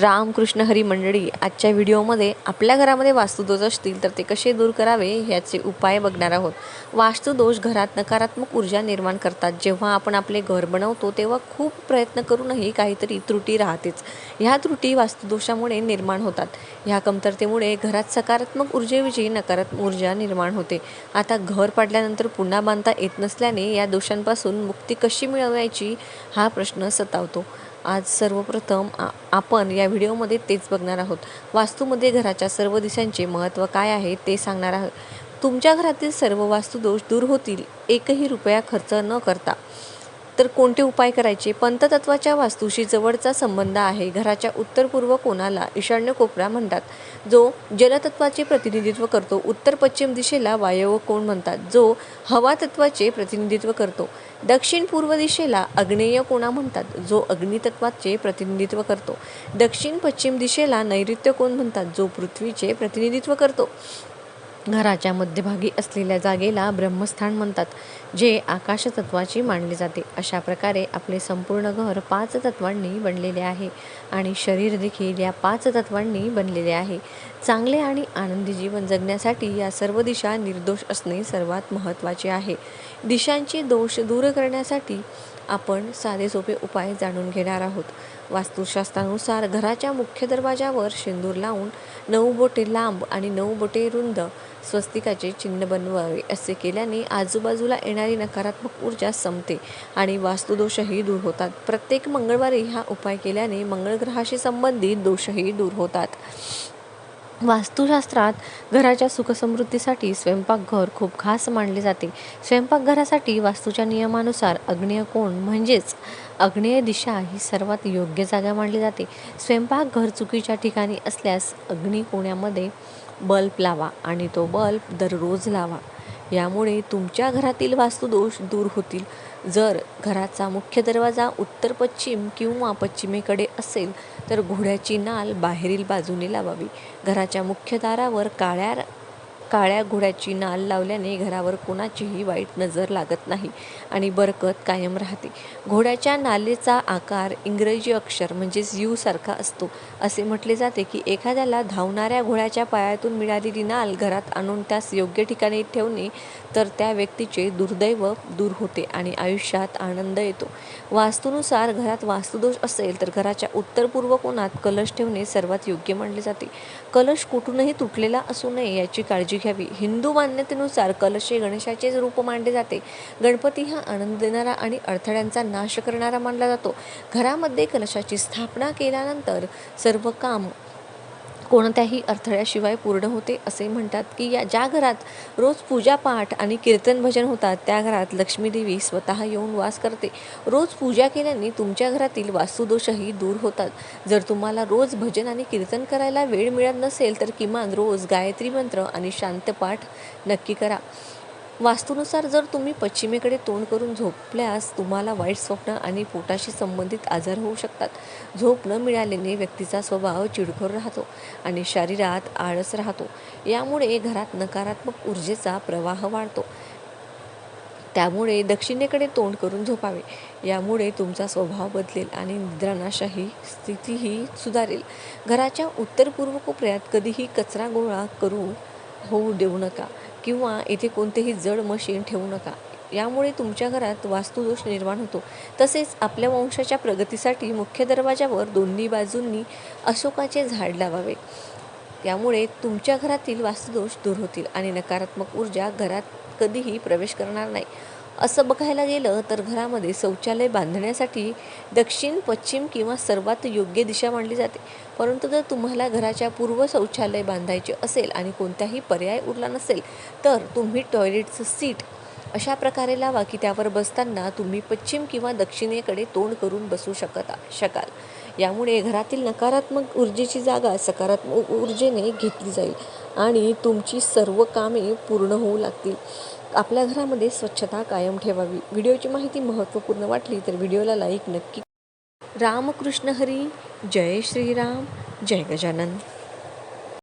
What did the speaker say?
रामकृष्ण हरी मंडळी आजच्या व्हिडिओमध्ये आपल्या घरामध्ये वास्तुदोष असतील तर ते कसे दूर करावे ह्याचे उपाय बघणार आहोत. वास्तुदोष घरात नकारात्मक ऊर्जा निर्माण करतात. जेव्हा आपण आपले घर बनवतो तेव्हा खूप प्रयत्न करूनही काहीतरी त्रुटी राहतेच. ह्या त्रुटी वास्तुदोषामुळे निर्माण होतात. ह्या कमतरतेमुळे घरात सकारात्मक ऊर्जेविषयी नकारात्मक ऊर्जा निर्माण होते. आता घर पाडल्यानंतर पुन्हा बांधता येत नसल्याने या दोषांपासून मुक्ती कशी मिळवायची हा प्रश्न सतावतो. आज सर्वप्रथम आ आपण या व्हिडिओमध्ये तेच बघणार आहोत. वास्तूमध्ये घराच्या सर्व दिशांचे महत्त्व काय आहे ते सांगणार आहोत. तुमच्या घरातील सर्व वास्तुदोष दूर होतील एकही रुपया खर्च न करता. तर कोणते उपाय करायचे? पंततत्वाच्या वास्तूशी जवळचा संबंध आहे. घराच्या उत्तर पूर्व कोणाला? ईशान्य कोपरा म्हणतात. जो जलतत्वाचे प्रतिनिधित्व करतो उत्तर पश्चिम दिशेला वायव्य कोण म्हणतात? जो हवा तत्वाचे प्रतिनिधित्व करतो दक्षिण पूर्व दिशेला अग्नेय कोणा म्हणतात? जो अग्नितत्वाचे प्रतिनिधित्व करतो दक्षिण पश्चिम दिशेला नैऋत्य कोण म्हणतात? जो पृथ्वीचे प्रतिनिधित्व करतो. घराच्या मध्यभागी असलेल्या जागेला ब्रह्मस्थान म्हणतात जे आकाशतत्वाची मानले जाते. अशा प्रकारे आपले संपूर्ण घर पाच तत्वांनी बनलेले आहे आणि शरीर देखील या पाच तत्वांनी बनलेले आहे. चांगले आणि आनंदी जीवन जगण्यासाठी या सर्व दिशा निर्दोष असणे सर्वात महत्त्वाचे आहे. दिशांचे दोष दूर करण्यासाठी आपण साधे सोपे उपाय जाणून घेणार आहोत. वास्तुशास्त्रानुसार घराच्या मुख्य दरवाजावर शेंदूर लावून नऊ बोटे लांब आणि नऊ बोटे रुंद स्वस्तिकाचे चिन्ह बनवावे असे केल्याने आजूबाजूला येणारी नकारात्मक ऊर्जा संपते आणि वास्तुदोषही दूर होतात. प्रत्येक मंगळवारी हा उपाय केल्याने मंगळग्रहाशी संबंधित दोषही दूर होतात. वास्तुशास्त्रात घराच्या सुखसमृद्धीसाठी स्वयंपाकघर खूप खास मानले जाते. स्वयंपाकघरासाठी वास्तूच्या नियमानुसार अग्नेय कोण म्हणजेच अग्नेय दिशा ही सर्वात योग्य जागा मानली जाते. स्वयंपाकघर चुकीच्या ठिकाणी असल्यास अग्निकोण्यामध्ये बल्ब लावा आणि तो बल्ब दररोज लावा. यामुळे तुमच्या घरातील वास्तुदोष दूर होतील. जर घराचा मुख्य दरवाजा उत्तर पश्चिम किंवा पश्चिमेकडे असेल तर घोड्याची नाल बाहेरील बाजूने लावावी. घराच्या मुख्य दारावर काळ्या काळ्या घोड्याची नाल लावल्याने घरावर कोणाचीही वाईट नजर लागत नाही आणि बरकत कायम राहते. घोड्याच्या नालेचा आकार इंग्रजी अक्षर म्हणजेच यू सारखा असतो. असे म्हटले जाते की एखाद्याला धावणाऱ्या घोड्याच्या पायातून मिळालेली नाल घरात आणून त्यास योग्य ठिकाणी ठेवणे तर त्या व्यक्तीचे दुर्दैव दूर होते आणि आयुष्यात आनंद येतो. वास्तूनुसार घरात वास्तुदोष असेल तर घराच्या उत्तर पूर्व कोणात कलश ठेवणे सर्वात योग्य मानले जाते. कलश कुठूनही तुटलेला असू नये याची काळजी घ्यावी. हिंदू मान्यतेनुसार कलशे गणेशाचेच रूप मानले जाते. गणपती हा आनंद देणारा आणि अडथळ्यांचा नाश करणारा मानला जातो. घरामध्ये कलशाची स्थापना केल्यानंतर सर्व काम कोणत्याही अडथळ्याशिवाय पूर्ण होते असे म्हणतात की या ज्या घरात रोज पूजापाठ आणि कीर्तन भजन होतात त्या घरात लक्ष्मीदेवी स्वतः येऊन वास करते. रोज पूजा केल्याने तुमच्या घरातील वास्तुदोषही दूर होतात. जर तुम्हाला रोज भजन आणि कीर्तन करायला वेळ मिळत नसेल तर किमान रोज गायत्री मंत्र आणि शांतपाठ नक्की करा. वास्तूनुसार जर तुम्ही पश्चिमेकडे तोंड करून झोपल्यास तुम्हाला वाईट स्वप्न आणि पोटाशी संबंधित आजार होऊ शकतात. झोप न मिळाल्याने व्यक्तीचा स्वभाव चिडखोर राहतो आणि शरीरात आळस राहतो. यामुळे घरात नकारात्मक ऊर्जेचा प्रवाह वाढतो. त्यामुळे दक्षिणेकडे तोंड करून झोपावे. यामुळे तुमचा स्वभाव बदलेल आणि निद्रानाशाही स्थितीही सुधारेल. घराच्या उत्तर पूर्व कोपऱ्यात कधीही कचरा गोळा करू होऊ देऊ नका. किंवा इथे कोणतेही जड मशीन ठेवू नका. यामुळे तुमच्या घरात वास्तुदोष निर्माण होतो. तसेच आपल्या वंशाच्या प्रगतीसाठी मुख्य दरवाजावर दोन्ही बाजूंनी अशोकाचे झाड लावावे. यामुळे तुमच्या घरातील वास्तुदोष दूर होतील आणि नकारात्मक ऊर्जा घरात कधीही प्रवेश करणार नाही. असं बघायला गेलं तर घरामध्ये शौचालय बांधण्यासाठी दक्षिण पश्चिम किंवा सर्वात योग्य दिशा मांडली जाते. परंतु जर तुम्हाला घराच्या पूर्व शौचालय बांधायचे असेल आणि कोणताही पर्याय उरला नसेल तर तुम्ही टॉयलेटचं सीट अशा प्रकारे लावा की त्यावर बसताना तुम्ही पश्चिम किंवा दक्षिणेकडे तोंड करून बसू शकता शकाल. यामुळे घरातील नकारात्मक ऊर्जेची जागा सकारात्मक ऊर्जेने घेतली जाईल आणि तुमची सर्व कामे पूर्ण होऊ लागतील. आपल्या घरामध्ये स्वच्छता कायम ठेवावी. व्हिडिओची माहिती महत्त्वपूर्ण वाटली तर व्हिडिओला लाईक नक्की रामकृष्ण हरी. जय श्रीराम. जय गजानन.